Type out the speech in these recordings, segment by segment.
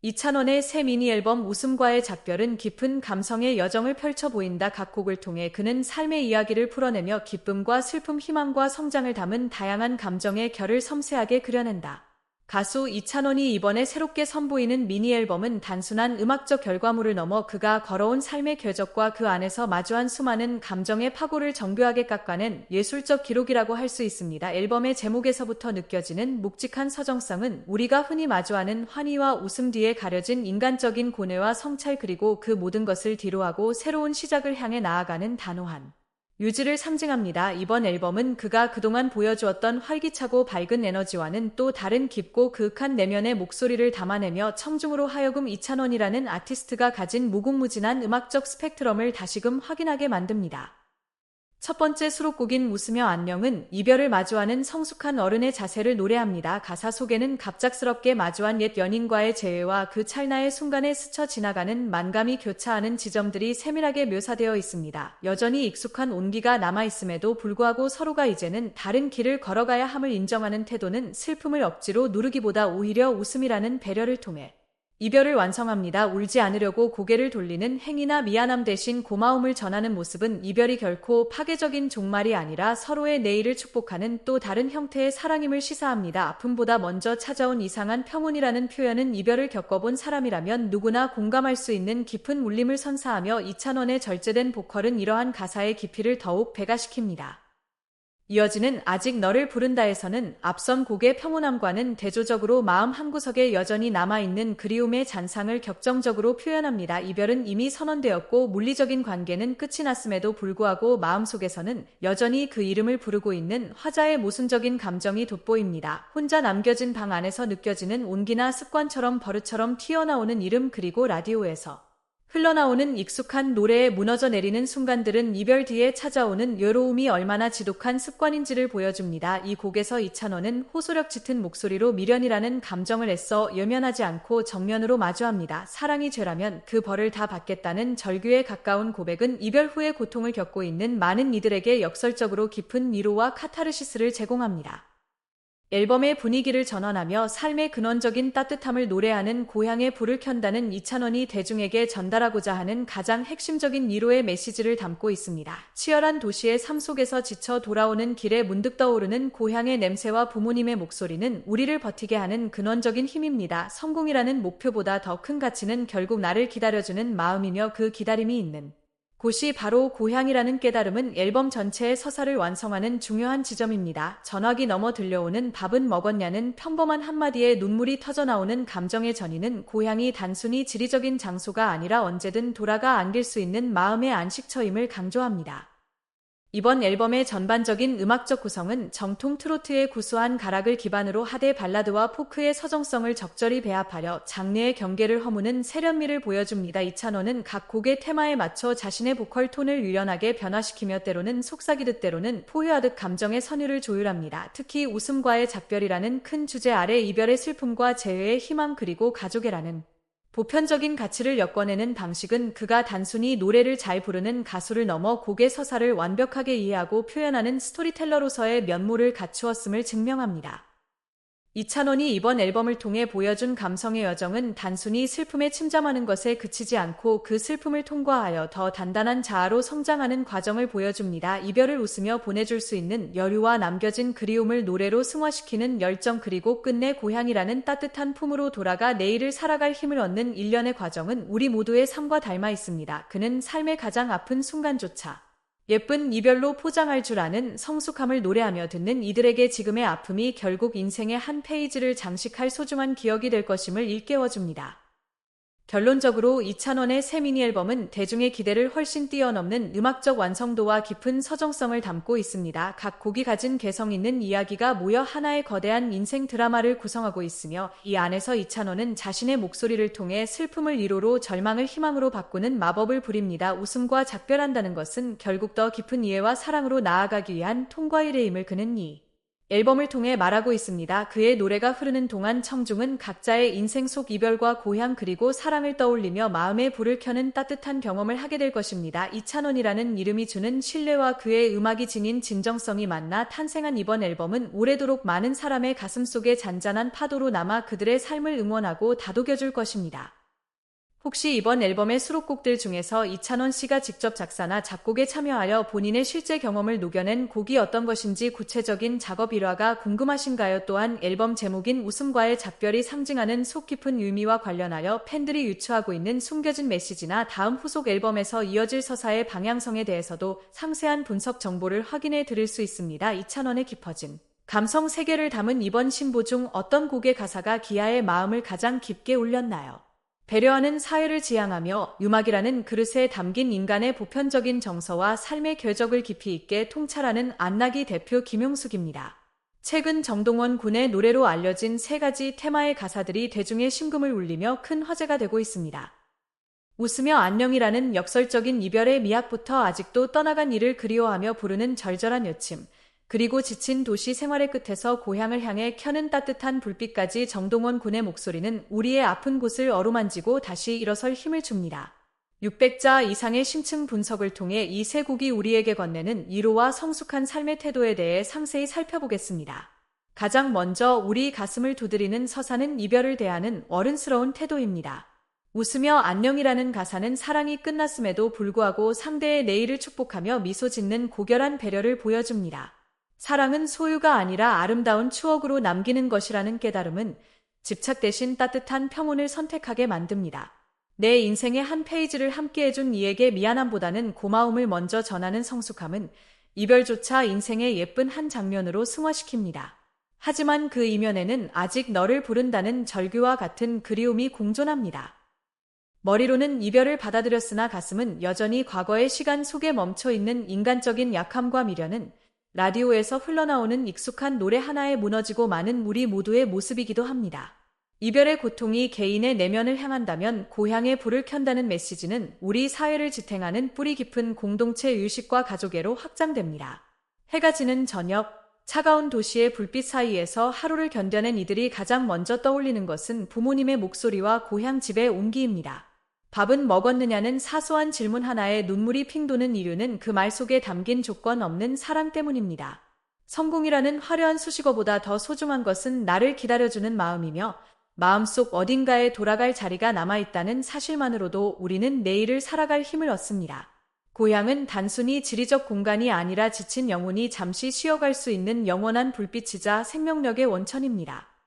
이찬원의 새 미니 앨범 웃음과의 작별은 깊은 감성의 여정을 펼쳐 보인다. 각 곡을 통해 그는 삶의 이야기를 풀어내며 기쁨과 슬픔, 희망과 성장을 담은 다양한 감정의 결을 섬세하게 그려낸다. 가수 이찬원이 이번에 새롭게 선보이는 미니 앨범은 단순한 음악적 결과물을 넘어 그가 걸어온 삶의 궤적과 그 안에서 마주한 수많은 감정의 파고를 정교하게 깎아낸 예술적 기록이라고 할 수 있습니다. 앨범의 제목에서부터 느껴지는 묵직한 서정성은 우리가 흔히 마주하는 환희와 웃음 뒤에 가려진 인간적인 고뇌와 성찰 그리고 그 모든 것을 뒤로하고 새로운 시작을 향해 나아가는 단호한 유지를 상징합니다. 이번 앨범은 그가 그동안 보여주었던 활기차고 밝은 에너지와는 또 다른 깊고 그윽한 내면의 목소리를 담아내며 청중으로 하여금 이찬원이라는 아티스트가 가진 무궁무진한 음악적 스펙트럼을 다시금 확인하게 만듭니다. 첫 번째 수록곡인 웃으며 안녕은 이별을 마주하는 성숙한 어른의 자세를 노래합니다. 가사 속에는 갑작스럽게 마주한 옛 연인과의 재회와 그 찰나의 순간에 스쳐 지나가는 만감이 교차하는 지점들이 세밀하게 묘사되어 있습니다. 여전히 익숙한 온기가 남아있음에도 불구하고 서로가 이제는 다른 길을 걸어가야 함을 인정하는 태도는 슬픔을 억지로 누르기보다 오히려 웃음이라는 배려를 통해 이별을 완성합니다. 울지 않으려고 고개를 돌리는 행위나 미안함 대신 고마움을 전하는 모습은 이별이 결코 파괴적인 종말이 아니라 서로의 내일을 축복하는 또 다른 형태의 사랑임을 시사합니다. 아픔보다 먼저 찾아온 이상한 평온이라는 표현은 이별을 겪어본 사람이라면 누구나 공감할 수 있는 깊은 울림을 선사하며 이찬원의 절제된 보컬은 이러한 가사의 깊이를 더욱 배가시킵니다. 이어지는 아직 너를 부른다에서는 앞선 곡의 평온함과는 대조적으로 마음 한구석에 여전히 남아있는 그리움의 잔상을 격정적으로 표현합니다. 이별은 이미 선언되었고 물리적인 관계는 끝이 났음에도 불구하고 마음속에서는 여전히 그 이름을 부르고 있는 화자의 모순적인 감정이 돋보입니다. 혼자 남겨진 방 안에서 느껴지는 온기나 습관처럼 버릇처럼 튀어나오는 이름 그리고 라디오에서 흘러나오는 익숙한 노래에 무너져 내리는 순간들은 이별 뒤에 찾아오는 외로움이 얼마나 지독한 습관인지를 보여줍니다. 이 곡에서 이찬원은 호소력 짙은 목소리로 미련이라는 감정을 애써 여면하지 않고 정면으로 마주합니다. 사랑이 죄라면 그 벌을 다 받겠다는 절규에 가까운 고백은 이별 후에 고통을 겪고 있는 많은 이들에게 역설적으로 깊은 위로와 카타르시스를 제공합니다. 앨범의 분위기를 전환하며 삶의 근원적인 따뜻함을 노래하는 고향의 불을 켠다는 이찬원이 대중에게 전달하고자 하는 가장 핵심적인 위로의 메시지를 담고 있습니다. 치열한 도시의 삶 속에서 지쳐 돌아오는 길에 문득 떠오르는 고향의 냄새와 부모님의 목소리는 우리를 버티게 하는 근원적인 힘입니다. 성공이라는 목표보다 더 큰 가치는 결국 나를 기다려주는 마음이며 그 기다림이 있는 곳이 바로 고향이라는 깨달음은 앨범 전체의 서사를 완성하는 중요한 지점입니다. 전화기 넘어 들려오는 밥은 먹었냐는 평범한 한마디에 눈물이 터져나오는 감정의 전이는 고향이 단순히 지리적인 장소가 아니라 언제든 돌아가 안길 수 있는 마음의 안식처임을 강조합니다. 이번 앨범의 전반적인 음악적 구성은 정통 트로트의 구수한 가락을 기반으로 하대 발라드와 포크의 서정성을 적절히 배합하려 장르의 경계를 허무는 세련미를 보여줍니다. 이찬원은 각 곡의 테마에 맞춰 자신의 보컬 톤을 유연하게 변화시키며 때로는 속삭이듯 때로는 포효하듯 감정의 선율을 조율합니다. 특히 웃음과의 작별이라는 큰 주제 아래 이별의 슬픔과 재회의 희망 그리고 가족애라는 보편적인 가치를 엮어내는 방식은 그가 단순히 노래를 잘 부르는 가수를 넘어 곡의 서사를 완벽하게 이해하고 표현하는 스토리텔러로서의 면모를 갖추었음을 증명합니다. 이찬원이 이번 앨범을 통해 보여준 감성의 여정은 단순히 슬픔에 침잠하는 것에 그치지 않고 그 슬픔을 통과하여 더 단단한 자아로 성장하는 과정을 보여줍니다. 이별을 웃으며 보내줄 수 있는 여류와 남겨진 그리움을 노래로 승화시키는 열정 그리고 끝내 고향이라는 따뜻한 품으로 돌아가 내일을 살아갈 힘을 얻는 일련의 과정은 우리 모두의 삶과 닮아 있습니다. 그는 삶의 가장 아픈 순간조차 예쁜 이별로 포장할 줄 아는 성숙함을 노래하며 듣는 이들에게 지금의 아픔이 결국 인생의 한 페이지를 장식할 소중한 기억이 될 것임을 일깨워줍니다. 결론적으로 이찬원의 새 미니 앨범은 대중의 기대를 훨씬 뛰어넘는 음악적 완성도와 깊은 서정성을 담고 있습니다. 각 곡이 가진 개성 있는 이야기가 모여 하나의 거대한 인생 드라마를 구성하고 있으며 이 안에서 이찬원은 자신의 목소리를 통해 슬픔을 위로로 절망을 희망으로 바꾸는 마법을 부립니다. 웃음과 작별한다는 것은 결국 더 깊은 이해와 사랑으로 나아가기 위한 통과의 레임을 그는 이 앨범을 통해 말하고 있습니다. 그의 노래가 흐르는 동안 청중은 각자의 인생 속 이별과 고향 그리고 사랑을 떠올리며 마음의 불을 켜는 따뜻한 경험을 하게 될 것입니다. 이찬원이라는 이름이 주는 신뢰와 그의 음악이 지닌 진정성이 만나 탄생한 이번 앨범은 오래도록 많은 사람의 가슴 속에 잔잔한 파도로 남아 그들의 삶을 응원하고 다독여줄 것입니다. 혹시 이번 앨범의 수록곡들 중에서 이찬원 씨가 직접 작사나 작곡에 참여하여 본인의 실제 경험을 녹여낸 곡이 어떤 것인지 구체적인 작업 일화가 궁금하신가요? 또한 앨범 제목인 웃음과의 작별이 상징하는 속 깊은 의미와 관련하여 팬들이 유추하고 있는 숨겨진 메시지나 다음 후속 앨범에서 이어질 서사의 방향성에 대해서도 상세한 분석 정보를 확인해 드릴 수 있습니다. 이찬원의 깊어진 감성 세계를 담은 이번 신보 중 어떤 곡의 가사가 기아의 마음을 가장 깊게 울렸나요? 배려하는 사회를 지향하며 유막이라는 그릇에 담긴 인간의 보편적인 정서와 삶의 궤적을 깊이 있게 통찰하는 안나기 대표 김용숙입니다. 최근 정동원 군의 노래로 알려진 세 가지 테마의 가사들이 대중의 심금을 울리며 큰 화제가 되고 있습니다. 웃으며 안녕이라는 역설적인 이별의 미학부터 아직도 떠나간 이를 그리워하며 부르는 절절한 여침, 그리고 지친 도시 생활의 끝에서 고향을 향해 켜는 따뜻한 불빛까지 정동원 군의 목소리는 우리의 아픈 곳을 어루만지고 다시 일어설 힘을 줍니다. 600자 이상의 심층 분석을 통해 이 세 곡이 우리에게 건네는 이로와 성숙한 삶의 태도에 대해 상세히 살펴보겠습니다. 가장 먼저 우리 가슴을 두드리는 서사는 이별을 대하는 어른스러운 태도입니다. 웃으며 안녕이라는 가사는 사랑이 끝났음에도 불구하고 상대의 내일을 축복하며 미소 짓는 고결한 배려를 보여줍니다. 사랑은 소유가 아니라 아름다운 추억으로 남기는 것이라는 깨달음은 집착 대신 따뜻한 평온을 선택하게 만듭니다. 내 인생의 한 페이지를 함께 해준 이에게 미안함보다는 고마움을 먼저 전하는 성숙함은 이별조차 인생의 예쁜 한 장면으로 승화시킵니다. 하지만 그 이면에는 아직 너를 부른다는 절규와 같은 그리움이 공존합니다. 머리로는 이별을 받아들였으나 가슴은 여전히 과거의 시간 속에 멈춰 있는 인간적인 약함과 미련은 라디오에서 흘러나오는 익숙한 노래 하나에 무너지고 마는 우리 모두의 모습이기도 합니다. 이별의 고통이 개인의 내면을 향한다면 고향의 불을 켠다는 메시지는 우리 사회를 지탱하는 뿌리 깊은 공동체 의식과 가족애로 확장됩니다. 해가 지는 저녁, 차가운 도시의 불빛 사이에서 하루를 견뎌낸 이들이 가장 먼저 떠올리는 것은 부모님의 목소리와 고향 집의 온기입니다. 밥은 먹었느냐는 사소한 질문 하나에 눈물이 핑 도는 이유는 그 말 속에 담긴 조건 없는 사랑 때문입니다. 성공이라는 화려한 수식어보다 더 소중한 것은 나를 기다려주는 마음이며 마음속 어딘가에 돌아갈 자리가 남아있다는 사실만으로도 우리는 내일을 살아갈 힘을 얻습니다. 고향은 단순히 지리적 공간이 아니라 지친 영혼이 잠시 쉬어갈 수 있는 영원한 불빛이자 생명력의 원천입니다.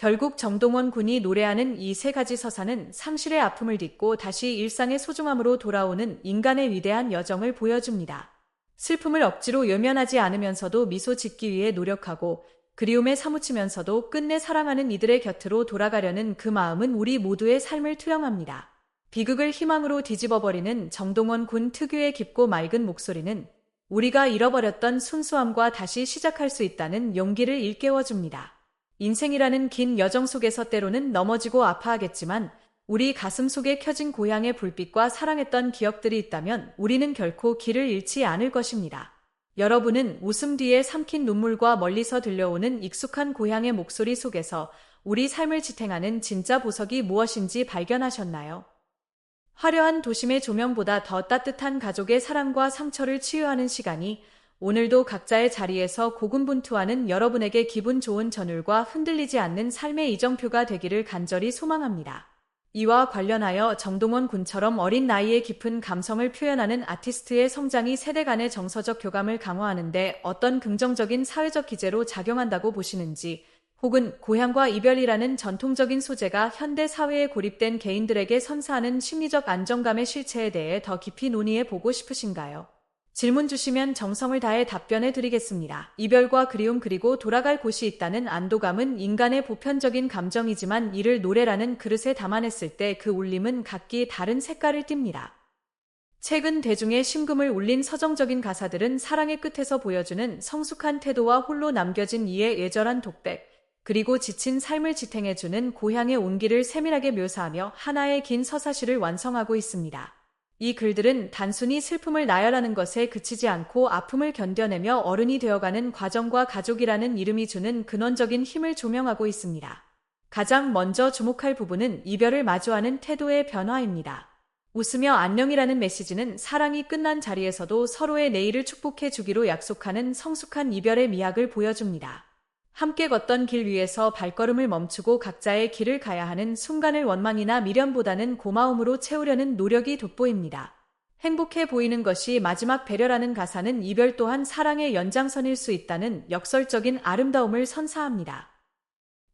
결국 정동원 군이 노래하는 이 세 가지 서사는 상실의 아픔을 딛고 다시 일상의 소중함으로 돌아오는 인간의 위대한 여정을 보여줍니다. 슬픔을 억지로 외면하지 않으면서도 미소 짓기 위해 노력하고 그리움에 사무치면서도 끝내 사랑하는 이들의 곁으로 돌아가려는 그 마음은 우리 모두의 삶을 투영합니다. 비극을 희망으로 뒤집어버리는 정동원 군 특유의 깊고 맑은 목소리는 우리가 잃어버렸던 순수함과 다시 시작할 수 있다는 용기를 일깨워줍니다. 인생이라는 긴 여정 속에서 때로는 넘어지고 아파하겠지만 우리 가슴 속에 켜진 고향의 불빛과 사랑했던 기억들이 있다면 우리는 결코 길을 잃지 않을 것입니다. 여러분은 웃음 뒤에 삼킨 눈물과 멀리서 들려오는 익숙한 고향의 목소리 속에서 우리 삶을 지탱하는 진짜 보석이 무엇인지 발견하셨나요? 화려한 도심의 조명보다 더 따뜻한 가족의 사랑과 상처를 치유하는 시간이 오늘도 각자의 자리에서 고군분투하는 여러분에게 기분 좋은 전율과 흔들리지 않는 삶의 이정표가 되기를 간절히 소망합니다. 이와 관련하여 정동원 군처럼 어린 나이에 깊은 감성을 표현하는 아티스트의 성장이 세대 간의 정서적 교감을 강화하는데 어떤 긍정적인 사회적 기제로 작용한다고 보시는지 혹은 고향과 이별이라는 전통적인 소재가 현대 사회에 고립된 개인들에게 선사하는 심리적 안정감의 실체에 대해 더 깊이 논의해 보고 싶으신가요? 질문 주시면 정성을 다해 답변해 드리겠습니다. 이별과 그리움 그리고 돌아갈 곳이 있다는 안도감은 인간의 보편적인 감정이지만 이를 노래라는 그릇에 담아냈을 때 그 울림은 각기 다른 색깔을 띱니다. 최근 대중의 심금을 울린 서정적인 가사들은 사랑의 끝에서 보여주는 성숙한 태도와 홀로 남겨진 이의 예절한 독백, 그리고 지친 삶을 지탱해주는 고향의 온기를 세밀하게 묘사하며 하나의 긴 서사시를 완성하고 있습니다. 이 글들은 단순히 슬픔을 나열하는 것에 그치지 않고 아픔을 견뎌내며 어른이 되어가는 과정과 가족이라는 이름이 주는 근원적인 힘을 조명하고 있습니다. 가장 먼저 주목할 부분은 이별을 마주하는 태도의 변화입니다. 웃으며 안녕이라는 메시지는 사랑이 끝난 자리에서도 서로의 내일을 축복해 주기로 약속하는 성숙한 이별의 미학을 보여줍니다. 함께 걷던 길 위에서 발걸음을 멈추고 각자의 길을 가야 하는 순간을 원망이나 미련보다는 고마움으로 채우려는 노력이 돋보입니다. 행복해 보이는 것이 마지막 배려라는 가사는 이별 또한 사랑의 연장선일 수 있다는 역설적인 아름다움을 선사합니다.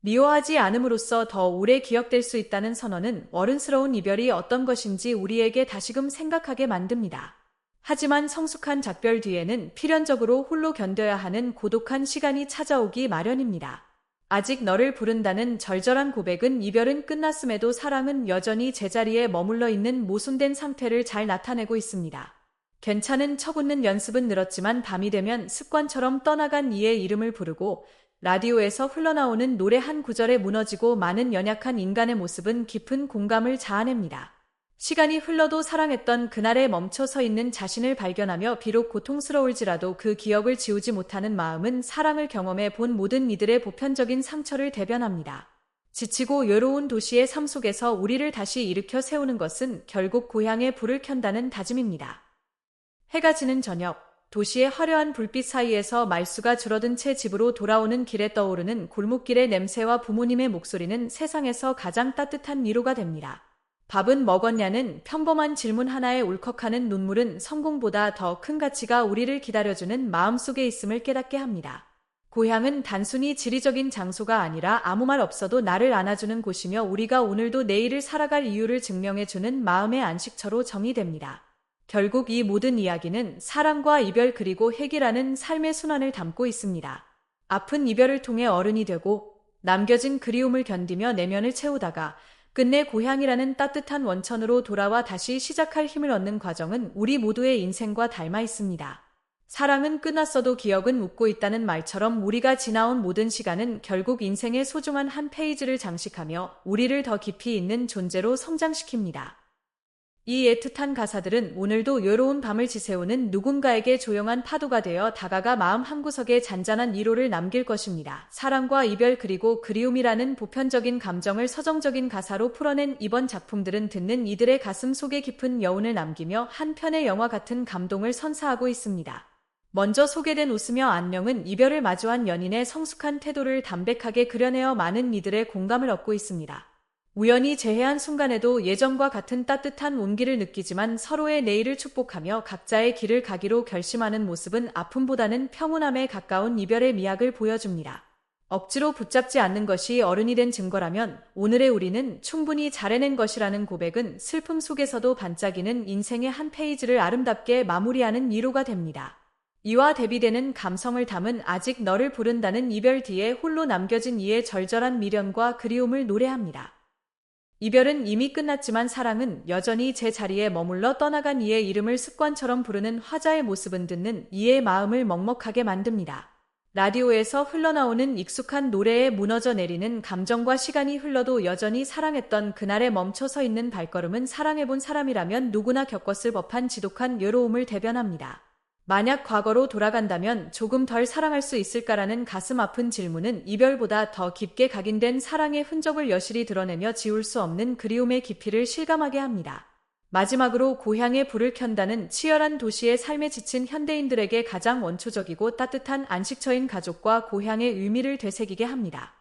미워하지 않음으로써 더 오래 기억될 수 있다는 선언은 어른스러운 이별이 어떤 것인지 우리에게 다시금 생각하게 만듭니다. 하지만 성숙한 작별 뒤에는 필연적으로 홀로 견뎌야 하는 고독한 시간이 찾아오기 마련입니다. 아직 너를 부른다는 절절한 고백은 이별은 끝났음에도 사랑은 여전히 제자리에 머물러 있는 모순된 상태를 잘 나타내고 있습니다. 괜찮은 척 웃는 연습은 늘었지만 밤이 되면 습관처럼 떠나간 이의 이름을 부르고 라디오에서 흘러나오는 노래 한 구절에 무너지고 많은 연약한 인간의 모습은 깊은 공감을 자아냅니다. 시간이 흘러도 사랑했던 그날에 멈춰 서 있는 자신을 발견하며 비록 고통스러울지라도 그 기억을 지우지 못하는 마음은 사랑을 경험해 본 모든 이들의 보편적인 상처를 대변합니다. 지치고 외로운 도시의 삶 속에서 우리를 다시 일으켜 세우는 것은 결국 고향에 불을 켠다는 다짐입니다. 해가 지는 저녁, 도시의 화려한 불빛 사이에서 말수가 줄어든 채 집으로 돌아오는 길에 떠오르는 골목길의 냄새와 부모님의 목소리는 세상에서 가장 따뜻한 위로가 됩니다. 밥은 먹었냐는 평범한 질문 하나에 울컥하는 눈물은 성공보다 더 큰 가치가 우리를 기다려주는 마음속에 있음을 깨닫게 합니다. 고향은 단순히 지리적인 장소가 아니라 아무 말 없어도 나를 안아주는 곳이며 우리가 오늘도 내일을 살아갈 이유를 증명해주는 마음의 안식처로 정의됩니다. 결국 이 모든 이야기는 사랑과 이별 그리고 핵이라는 삶의 순환을 담고 있습니다. 아픈 이별을 통해 어른이 되고 남겨진 그리움을 견디며 내면을 채우다가 끝내 고향이라는 따뜻한 원천으로 돌아와 다시 시작할 힘을 얻는 과정은 우리 모두의 인생과 닮아 있습니다. 사랑은 끝났어도 기억은 웃고 있다는 말처럼 우리가 지나온 모든 시간은 결국 인생의 소중한 한 페이지를 장식하며 우리를 더 깊이 있는 존재로 성장시킵니다. 이 애틋한 가사들은 오늘도 외로운 밤을 지새우는 누군가에게 조용한 파도가 되어 다가가 마음 한구석에 잔잔한 위로를 남길 것입니다. 사랑과 이별 그리고 그리움이라는 보편적인 감정을 서정적인 가사로 풀어낸 이번 작품들은 듣는 이들의 가슴 속에 깊은 여운을 남기며 한 편의 영화 같은 감동을 선사하고 있습니다. 먼저 소개된 웃으며 안녕은 이별을 마주한 연인의 성숙한 태도를 담백하게 그려내어 많은 이들의 공감을 얻고 있습니다. 우연히 재해한 순간에도 예전과 같은 따뜻한 온기를 느끼지만 서로의 내일을 축복하며 각자의 길을 가기로 결심하는 모습은 아픔보다는 평온함에 가까운 이별의 미학을 보여줍니다. 억지로 붙잡지 않는 것이 어른이 된 증거라면 오늘의 우리는 충분히 잘해낸 것이라는 고백은 슬픔 속에서도 반짝이는 인생의 한 페이지를 아름답게 마무리하는 위로가 됩니다. 이와 대비되는 감성을 담은 아직 너를 부른다는 이별 뒤에 홀로 남겨진 이의 절절한 미련과 그리움을 노래합니다. 이별은 이미 끝났지만 사랑은 여전히 제 자리에 머물러 떠나간 이의 이름을 습관처럼 부르는 화자의 모습은 듣는 이의 마음을 먹먹하게 만듭니다. 라디오에서 흘러나오는 익숙한 노래에 무너져 내리는 감정과 시간이 흘러도 여전히 사랑했던 그날에 멈춰 서 있는 발걸음은 사랑해본 사람이라면 누구나 겪었을 법한 지독한 외로움을 대변합니다. 만약 과거로 돌아간다면 조금 덜 사랑할 수 있을까라는 가슴 아픈 질문은 이별보다 더 깊게 각인된 사랑의 흔적을 여실히 드러내며 지울 수 없는 그리움의 깊이를 실감하게 합니다. 마지막으로 고향에 불을 켠다는 치열한 도시의 삶에 지친 현대인들에게 가장 원초적이고 따뜻한 안식처인 가족과 고향의 의미를 되새기게 합니다.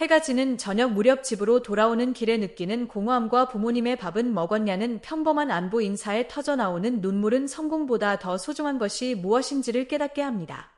해가 지는 저녁 무렵 집으로 돌아오는 길에 느끼는 공허함과 부모님의 밥은 먹었냐는 평범한 안부 인사에 터져 나오는 눈물은 성공보다 더 소중한 것이 무엇인지를 깨닫게 합니다.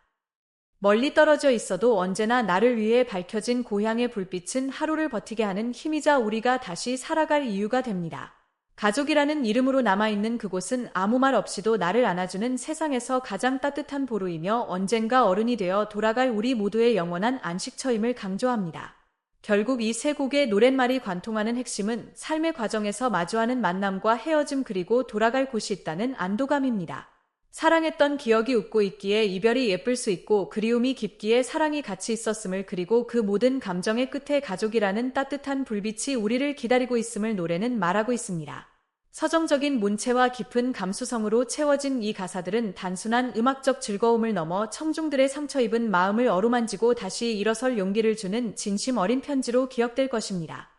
멀리 떨어져 있어도 언제나 나를 위해 밝혀진 고향의 불빛은 하루를 버티게 하는 힘이자 우리가 다시 살아갈 이유가 됩니다. 가족이라는 이름으로 남아있는 그곳은 아무 말 없이도 나를 안아주는 세상에서 가장 따뜻한 보루이며 언젠가 어른이 되어 돌아갈 우리 모두의 영원한 안식처임을 강조합니다. 결국 이 세 곡의 노랫말이 관통하는 핵심은 삶의 과정에서 마주하는 만남과 헤어짐 그리고 돌아갈 곳이 있다는 안도감입니다. 사랑했던 기억이 웃고 있기에 이별이 예쁠 수 있고 그리움이 깊기에 사랑이 같이 있었음을 그리고 그 모든 감정의 끝에 가족이라는 따뜻한 불빛이 우리를 기다리고 있음을 노래는 말하고 있습니다. 서정적인 문체와 깊은 감수성으로 채워진 이 가사들은 단순한 음악적 즐거움을 넘어 청중들의 상처 입은 마음을 어루만지고 다시 일어설 용기를 주는 진심 어린 편지로 기억될 것입니다.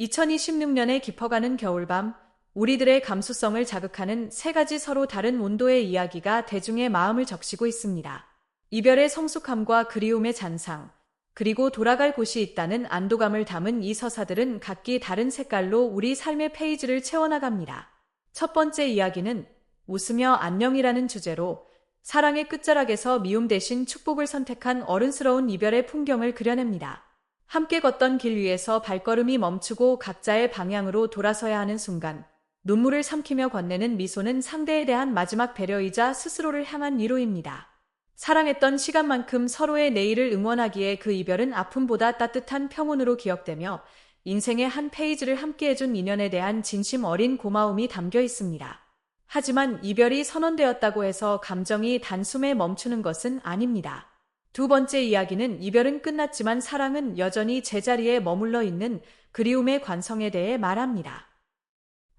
2026년에 깊어가는 겨울밤, 우리들의 감수성을 자극하는 세 가지 서로 다른 온도의 이야기가 대중의 마음을 적시고 있습니다. 이별의 성숙함과 그리움의 잔상, 그리고 돌아갈 곳이 있다는 안도감을 담은 이 서사들은 각기 다른 색깔로 우리 삶의 페이지를 채워나갑니다. 첫 번째 이야기는 웃으며 안녕이라는 주제로 사랑의 끝자락에서 미움 대신 축복을 선택한 어른스러운 이별의 풍경을 그려냅니다. 함께 걷던 길 위에서 발걸음이 멈추고 각자의 방향으로 돌아서야 하는 순간 눈물을 삼키며 건네는 미소는 상대에 대한 마지막 배려이자 스스로를 향한 위로입니다. 사랑했던 시간만큼 서로의 내일을 응원하기에 그 이별은 아픔보다 따뜻한 평온으로 기억되며 인생의 한 페이지를 함께해준 인연에 대한 진심 어린 고마움이 담겨 있습니다. 하지만 이별이 선언되었다고 해서 감정이 단숨에 멈추는 것은 아닙니다. 두 번째 이야기는 이별은 끝났지만 사랑은 여전히 제자리에 머물러 있는 그리움의 관성에 대해 말합니다.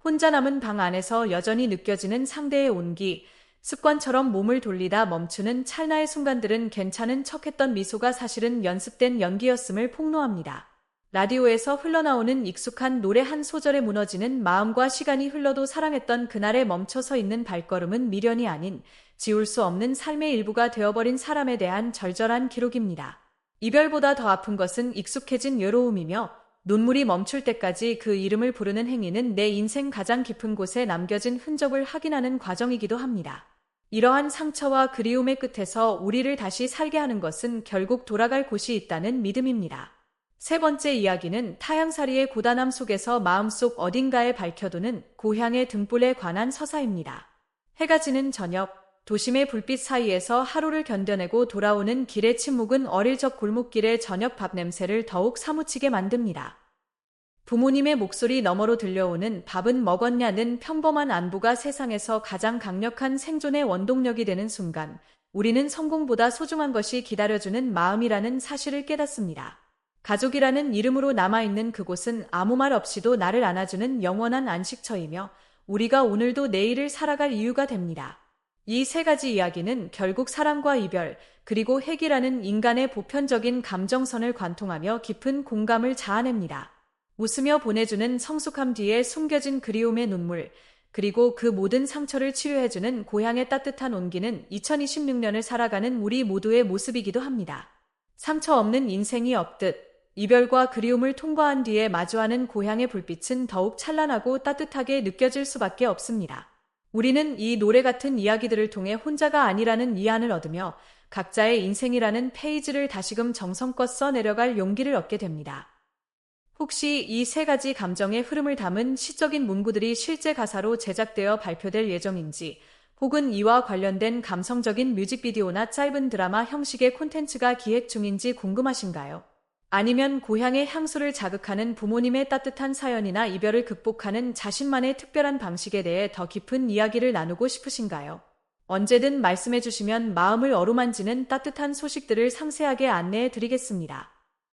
혼자 남은 방 안에서 여전히 느껴지는 상대의 온기, 습관처럼 몸을 돌리다 멈추는 찰나의 순간들은 괜찮은 척했던 미소가 사실은 연습된 연기였음을 폭로합니다. 라디오에서 흘러나오는 익숙한 노래 한 소절에 무너지는 마음과 시간이 흘러도 사랑했던 그날에 멈춰서 있는 발걸음은 미련이 아닌 지울 수 없는 삶의 일부가 되어버린 사람에 대한 절절한 기록입니다. 이별보다 더 아픈 것은 익숙해진 외로움이며 눈물이 멈출 때까지 그 이름을 부르는 행위는 내 인생 가장 깊은 곳에 남겨진 흔적을 확인하는 과정이기도 합니다. 이러한 상처와 그리움의 끝에서 우리를 다시 살게 하는 것은 결국 돌아갈 곳이 있다는 믿음입니다. 세 번째 이야기는 타향살이의 고단함 속에서 마음속 어딘가에 밝혀두는 고향의 등불에 관한 서사입니다. 해가 지는 저녁, 도심의 불빛 사이에서 하루를 견뎌내고 돌아오는 길의 침묵은 어릴 적 골목길의 저녁 밥 냄새를 더욱 사무치게 만듭니다. 부모님의 목소리 너머로 들려오는 밥은 먹었냐는 평범한 안부가 세상에서 가장 강력한 생존의 원동력이 되는 순간 우리는 성공보다 소중한 것이 기다려주는 마음이라는 사실을 깨닫습니다. 가족이라는 이름으로 남아있는 그곳은 아무 말 없이도 나를 안아주는 영원한 안식처이며 우리가 오늘도 내일을 살아갈 이유가 됩니다. 이 세 가지 이야기는 결국 사랑과 이별, 그리고 핵이라는 인간의 보편적인 감정선을 관통하며 깊은 공감을 자아냅니다. 웃으며 보내주는 성숙함 뒤에 숨겨진 그리움의 눈물, 그리고 그 모든 상처를 치료해주는 고향의 따뜻한 온기는 2026년을 살아가는 우리 모두의 모습이기도 합니다. 상처 없는 인생이 없듯 이별과 그리움을 통과한 뒤에 마주하는 고향의 불빛은 더욱 찬란하고 따뜻하게 느껴질 수밖에 없습니다. 우리는 이 노래 같은 이야기들을 통해 혼자가 아니라는 위안을 얻으며 각자의 인생이라는 페이지를 다시금 정성껏 써내려갈 용기를 얻게 됩니다. 혹시 이 세 가지 감정의 흐름을 담은 시적인 문구들이 실제 가사로 제작되어 발표될 예정인지 혹은 이와 관련된 감성적인 뮤직비디오나 짧은 드라마 형식의 콘텐츠가 기획 중인지 궁금하신가요? 아니면 고향의 향수를 자극하는 부모님의 따뜻한 사연이나 이별을 극복하는 자신만의 특별한 방식에 대해 더 깊은 이야기를 나누고 싶으신가요? 언제든 말씀해 주시면 마음을 어루만지는 따뜻한 소식들을 상세하게 안내해 드리겠습니다.